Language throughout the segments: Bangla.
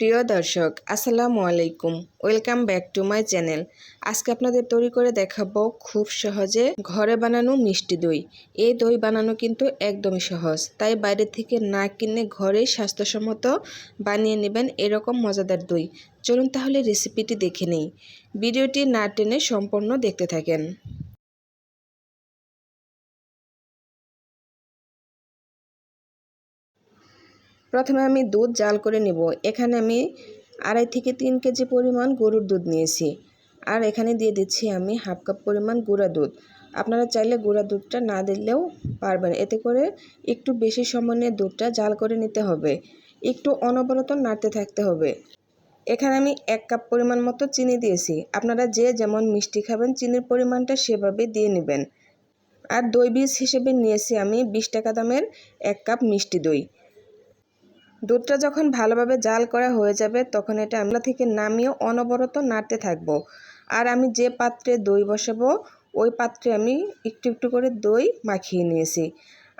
প্রিয় দর্শক, আসসালামু আলাইকুম। Welcome back to my channel. আজকে আপনাদের তৈরি করে দেখাবো খুব সহজে ঘরে বানানো মিষ্টি দই। এই দই বানানো কিন্তু একদমই সহজ। তাই বাইরে থেকে না কিনে ঘরেই স্বাস্থ্যসম্মত বানিয়ে নেবেন এরকম মজাদার দই। চলুন তাহলে রেসিপিটি দেখে নেই। ভিডিওটি না টেনে সম্পূর্ণ দেখতে থাকেন। প্রথমে আমি দুধ জাল করে নেব। এখানে আমি আড়াই থেকে তিন কেজি পরিমাণ গরুর দুধ নিয়েছি। আর এখানে দিয়ে দিচ্ছি আমি হাফ কাপ পরিমাণ গুঁড়া দুধ। আপনারা চাইলে গুঁড়া দুধটা না দিলেও পারবেন। এতে করে একটু বেশি সময় নিয়ে দুধটা জাল করে নিতে হবে। একটু অনবরত নাড়তে থাকতে হবে। এখানে আমি এক কাপ পরিমাণ মতো চিনি দিয়েছি। আপনারা যে যেমন মিষ্টি খাবেন, চিনির পরিমাণটা সেভাবে দিয়ে নেবেন। আর দই বীজ হিসেবে নিয়েছি আমি বিশ টাকা দামের এক কাপ মিষ্টি দই। দুধটা যখন ভালোভাবে জাল করা হয়ে যাবে, তখন এটা আমরা থেকে নামিয়ে অনবরত নাড়তে থাকব। আর আমি যে পাত্রে দই বসাবো, ওই পাত্রে আমি একটু একটু করে দই মাখিয়ে নিয়েছি।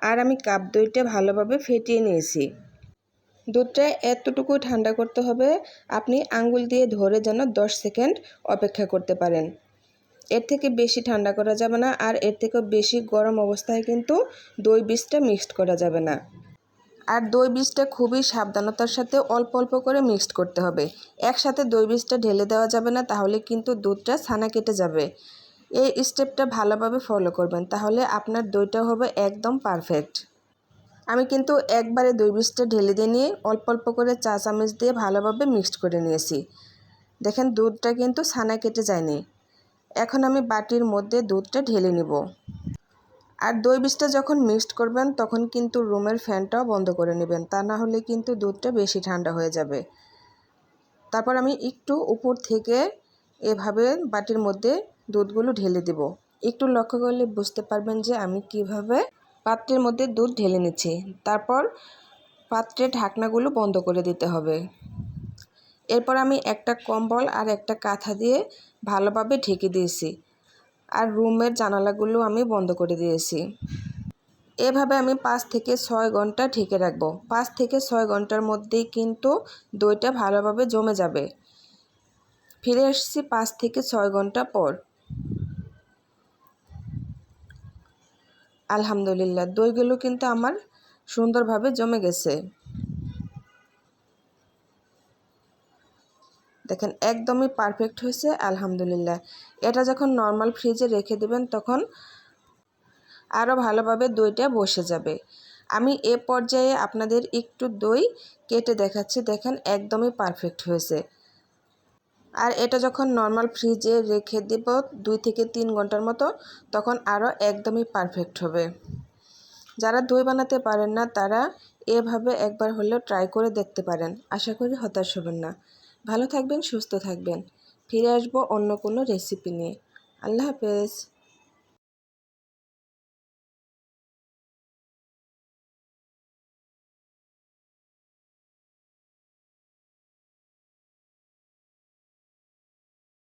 আর আমি কাপ দইটা ভালোভাবে ফেটিয়ে নিয়েছি। দুধটা এতটুকু ঠান্ডা করতে হবে, আপনি আঙ্গুল দিয়ে ধরে যেন দশ সেকেন্ড অপেক্ষা করতে পারেন। এর থেকে বেশি ঠান্ডা করা যাবে না, আর এর থেকেও বেশি গরম অবস্থায় কিন্তু দই বীজটা মিক্সড করা যাবে না। আর দই বীজটা খুবই সাবধানতার সাথে অল্প অল্প করে মিক্সড করতে হবে। একসাথে দই বীজটা ঢেলে দেওয়া যাবে না, তাহলে কিন্তু দুধটা ছানা কেটে যাবে। এই স্টেপটা ভালোভাবে ফলো করবেন, তাহলে আপনার দইটা হবে একদম পারফেক্ট আমি কিন্তু একবারে দই বীজটা ঢেলে দিয়ে নিয়ে অল্প অল্প করে চা চামচ দিয়ে ভালোভাবে মিক্সড করে নিয়েছি। দেখেন দুধটা কিন্তু ছানা কেটে যায়নি। এখন আমি বাটির মধ্যে দুধটা ঢেলে নিব। আর দই বীজটা যখন মিক্সড করবেন, তখন কিন্তু রুমের ফ্যানটাও বন্ধ করে নেবেন। তা না হলে কিন্তু দুধটা বেশি ঠান্ডা হয়ে যাবে। তারপর আমি একটু উপর থেকে এভাবে বাটির মধ্যে দুধগুলো ঢেলে দেব। একটু লক্ষ্য করলে বুঝতে পারবেন যে আমি কীভাবে পাত্রের মধ্যে দুধ ঢেলে নিচ্ছি। তারপর পাত্রের ঢাকনাগুলো বন্ধ করে দিতে হবে। এরপর আমি একটা কম্বল আর একটা কাঁথা দিয়ে ভালোভাবে ঢেকে দিয়েছি। আর রুমের জানালাগুলো আমি বন্ধ করে দিয়েছি। এভাবে আমি পাঁচ থেকে ছয় ঘণ্টা ঢেকে রাখব। পাঁচ থেকে ছয় ঘণ্টার মধ্যেই কিন্তু দইটা ভালোভাবে জমে যাবে। ফিরে এসেছি পাঁচ থেকে ছয় ঘণ্টা পর। আলহামদুলিল্লাহ, দইগুলো কিন্তু আমার সুন্দরভাবে জমে গেছে। দেখেন, একদমই পারফেক্ট হয়েছে, আলহামদুলিল্লাহ। এটা যখন নর্মাল ফ্রিজে রেখে দেবেন, তখন আরও ভালোভাবে দইটা বসে যাবে। আমি এ পর্যায়ে আপনাদের একটু দই কেটে দেখাচ্ছি, দেখেন, একদমই পারফেক্ট হয়েছে। আর এটা যখন নর্মাল ফ্রিজে রেখে দেব দুই থেকে তিন ঘণ্টার মতো, তখন আরও একদমই পারফেক্ট হবে। যারা দই বানাতে পারেন না, তারা এভাবে একবার হলেও ট্রাই করে দেখতে পারেন। আশা করি হতাশ হবেন না। ভালো থাকবেন সুস্থ থাকবেন। ফিরে আসব অন্য কোনো রেসিপি নিয়ে। আল্লাহ হাফেজ।